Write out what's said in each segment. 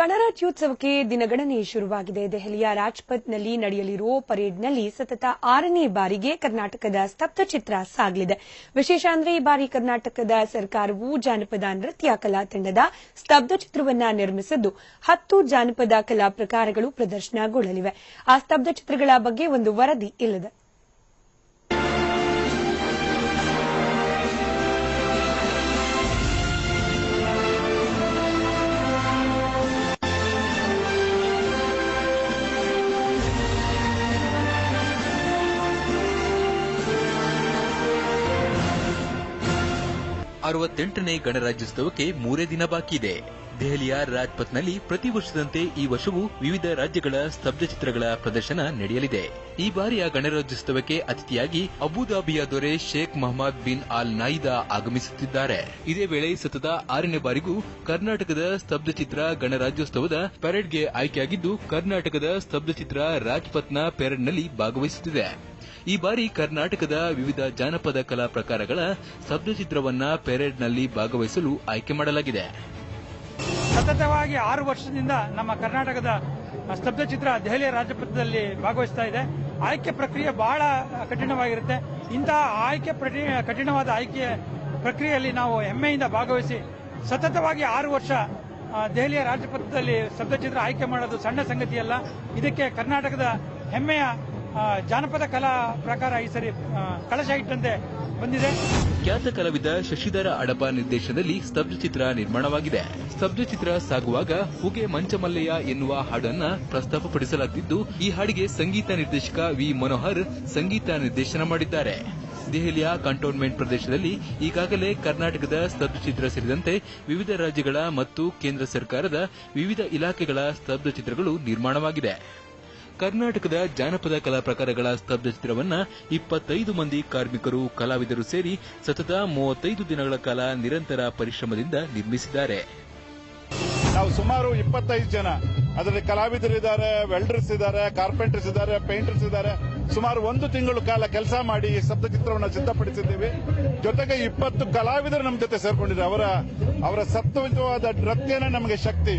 ಗಣರಾಜ್ಯೋತ್ಸವಕ್ಕೆ ದಿನಗಣನೆ ಶುರುವಾಗಿದೆ. ದೆಹಲಿಯ ರಾಜ್ಪಥ್ನಲ್ಲಿ ನಡೆಯಲಿರುವ ಪರೇಡ್ನಲ್ಲಿ ಸತತ ಆರನೇ ಬಾರಿಗೆ ಕರ್ನಾಟಕದ ಸ್ತಬ್ಧಚಿತ್ರ ಸಾಗಲಿದೆ. ವಿಶೇಷ ಅಂದ್ರೆ ಈ ಬಾರಿ ಕರ್ನಾಟಕದ ಸರ್ಕಾರವು ಜಾನಪದ ನೃತ್ಯ ಕಲಾ ತಂಡದ ಸ್ತಬ್ಧಚಿತ್ರವನ್ನ ನಿರ್ಮಿಸಿದ್ದು, ಹತ್ತು ಜಾನಪದ ಕಲಾ ಪ್ರಕಾರಗಳು ಪ್ರದರ್ಶನಗೊಳ್ಳಲಿವೆ. ಆ ಸ್ತಬ್ಧಚಿತ್ರಗಳ ಬಗ್ಗೆ ಒಂದು ವರದಿ ಇಲ್ಲಿದೆ. ಅರವತ್ತೆಂಟನೇ ಗಣರಾಜ್ಯೋತ್ಸವಕ್ಕೆ ಮೂರೇ ದಿನ ಬಾಕಿ ಇದೆ ದೆಹಲಿಯ ರಾಜ್ಪಥ್ನಲ್ಲಿ ಪ್ರತಿ ವರ್ಷದಂತೆ ಈ ವರ್ಷವೂ ವಿವಿಧ ರಾಜ್ಯಗಳ ಸ್ತಬ್ಧಚಿತ್ರಗಳ ಪ್ರದರ್ಶನ ನಡೆಯಲಿದೆ. ಈ ಬಾರಿಯ ಗಣರಾಜ್ಯೋತ್ಸವಕ್ಕೆ ಅತಿಥಿಯಾಗಿ ಅಬುದಾಬಿಯ ದೊರೆ Sheikh Mohammed bin Al Nahyan ಆಗಮಿಸುತ್ತಿದ್ದಾರೆ. ಇದೇ ವೇಳೆ ಸತತ ಆರನೇ ಬಾರಿಗೂ ಕರ್ನಾಟಕದ ಸ್ತಬ್ಧಚಿತ್ರ ಗಣರಾಜ್ಯೋತ್ಸವದ ಪೆರೇಡ್ಗೆ ಆಯ್ಕೆಯಾಗಿದ್ದು, ಕರ್ನಾಟಕದ ಸ್ತಬ್ಧಚಿತ್ರ ರಾಜ್ಪಥ್ನ ಪೆರೇಡ್ನಲ್ಲಿ ಭಾಗವಹಿಸುತ್ತಿದೆ. ಈ ಬಾರಿ ಕರ್ನಾಟಕದ ವಿವಿಧ ಜಾನಪದ ಕಲಾ ಪ್ರಕಾರಗಳ ಸ್ತಬ್ಧಚಿತ್ರವನ್ನ ಪೆರೇಡ್ನಲ್ಲಿ ಭಾಗವಹಿಸಲು ಆಯ್ಕೆ ಮಾಡಲಾಗಿದೆ. ಸತತವಾಗಿ ಆರು ವರ್ಷದಿಂದ ನಮ್ಮ ಕರ್ನಾಟಕದ ಸ್ತಬ್ಧಚಿತ್ರ ದೆಹಲಿಯ ರಾಜಪಥದಲ್ಲಿ ಭಾಗವಹಿಸ್ತಾ ಇದೆ. ಆಯ್ಕೆ ಪ್ರಕ್ರಿಯೆ ಬಹಳ ಕಠಿಣವಾಗಿರುತ್ತೆ. ಇಂತಹ ಆಯ್ಕೆ ಕಠಿಣವಾದ ಆಯ್ಕೆ ಪ್ರಕ್ರಿಯೆಯಲ್ಲಿ ನಾವು ಹೆಮ್ಮೆಯಿಂದ ಭಾಗವಹಿಸಿ ಸತತವಾಗಿ ಆರು ವರ್ಷ ದೆಹಲಿಯ ರಾಜಪಥದಲ್ಲಿ ಸ್ತಬ್ಧಚಿತ್ರ ಆಯ್ಕೆ ಮಾಡೋದು ಸಣ್ಣ ಸಂಗತಿಯಲ್ಲ. ಇದಕ್ಕೆ ಕರ್ನಾಟಕದ ಹೆಮ್ಮೆಯ ಜಾನಪದ ಕಲಾ ಪ್ರಕಾರ ಈ ಸರಿ ಕಳಶ ಇಟ್ಟಂತೆ ಬಂದಿದೆ. ಖ್ಯಾತ ಕಲಾವಿದ ಶಶಿಧರ ಅಡಪ ನಿರ್ದೇಶನದಲ್ಲಿ ಸ್ತಬ್ಧಚಿತ್ರ ನಿರ್ಮಾಣವಾಗಿದೆ. ಸ್ತಬ್ಧಚಿತ್ರ ಸಾಗುವಾಗ ಹುಗೆ ಮಂಚಮಲ್ಲಯ್ಯ ಎನ್ನುವ ಹಾಡನ್ನ ಪ್ರಸ್ತಾಪಪಡಿಸಲಾಗಿದ್ದು ಈ ಹಾಡಿಗೆ ಸಂಗೀತ ನಿರ್ದೇಶಕ ವಿ. ಮನೋಹರ್ ಸಂಗೀತ ನಿರ್ದೇಶನ ಮಾಡಿದ್ದಾರೆ. ದೆಹಲಿಯ ಕಂಟೋನ್ಮೆಂಟ್ ಪ್ರದೇಶದಲ್ಲಿ ಈಗಾಗಲೇ ಕರ್ನಾಟಕದ ಸ್ತಬ್ಧಚಿತ್ರ ಸೇರಿದಂತೆ ವಿವಿಧ ರಾಜ್ಯಗಳ ಮತ್ತು ಕೇಂದ್ರ ಸರ್ಕಾರದ ವಿವಿಧ ಇಲಾಖೆಗಳ ಸ್ತಬ್ಧಚಿತ್ರಗಳು ನಿರ್ಮಾಣವಾಗಿದೆ. ಕರ್ನಾಟಕದ ಜಾನಪದ ಕಲಾ ಪ್ರಕಾರಗಳ ಸ್ತಬ್ಧಚಿತ್ರವನ್ನ ಇಪ್ಪತ್ತೈದು ಮಂದಿ ಕಾರ್ಮಿಕರು, ಕಲಾವಿದರು ಸೇರಿ ಸತತ ಮೂವತ್ತೈದು ದಿನಗಳ ಕಾಲ ನಿರಂತರ ಪರಿಶ್ರಮದಿಂದ ನಿರ್ಮಿಸಿದ್ದಾರೆ. ನಾವು ಸುಮಾರು ಇಪ್ಪತ್ತೈದು ಜನ. ಅದರಲ್ಲಿ ಕಲಾವಿದರಿದ್ದಾರೆ, ವೆಲ್ಡರ್ಸ್ ಇದ್ದಾರೆ, ಕಾರ್ಪೆಂಟರ್ಸ್ ಇದ್ದಾರೆ, ಪೇಂಟರ್ಸ್ ಇದ್ದಾರೆ. ಸುಮಾರು ಒಂದು ತಿಂಗಳು ಕಾಲ ಕೆಲಸ ಮಾಡಿ ಈ ಚಿತ್ರವನ್ನು ಸಿದ್ಧಪಡಿಸಿದ್ದೀವಿ. ಜೊತೆಗೆ ಇಪ್ಪತ್ತು ಕಲಾವಿದರು ನಮ್ಮ ಜೊತೆ ಸೇರ್ಕೊಂಡಿದ್ದಾರೆ. ಅವರ ಅವರ ಸತ್ವಯುತವಾದ ನೃತ್ಯನೇ ನಮಗೆ ಶಕ್ತಿ.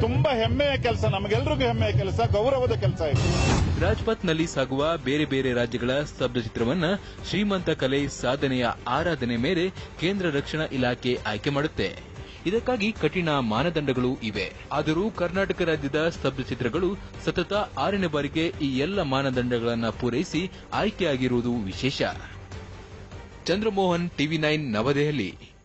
ತುಂಬಾ ಹೆಮ್ಮೆಯ ಕೆಲಸ, ನಮಗೆಲ್ರಿಗೂ ಹೆಮ್ಮೆಯ ಕೆಲಸ, ಗೌರವದ ಕೆಲಸ ಇದು. ರಾಜ್ಪಥ್ನಲ್ಲಿ ಸಾಗುವ ಬೇರೆ ಬೇರೆ ರಾಜ್ಯಗಳ ಸ್ತಬ್ಧಚಿತ್ರವನ್ನ ಶ್ರೀಮಂತ ಕಲೆ ಸಾಧನೆಯ ಆರಾಧನೆ ಮೇಲೆ ಕೇಂದ್ರ ರಕ್ಷಣಾ ಇಲಾಖೆ ಆಯ್ಕೆ ಮಾಡುತ್ತೆ. ಇದಕ್ಕಾಗಿ ಕಠಿಣ ಮಾನದಂಡಗಳು ಇವೆ. ಆದರೂ ಕರ್ನಾಟಕ ರಾಜ್ಯದ ಸ್ತಬ್ಧಚಿತ್ರಗಳು ಸತತ ಆರನೇ ಬಾರಿಗೆ ಈ ಎಲ್ಲ ಮಾನದಂಡಗಳನ್ನು ಪೂರೈಸಿ ಆಯ್ಕೆಯಾಗಿರುವುದು ವಿಶೇಷ. Chandramohan TV nine Navadehali.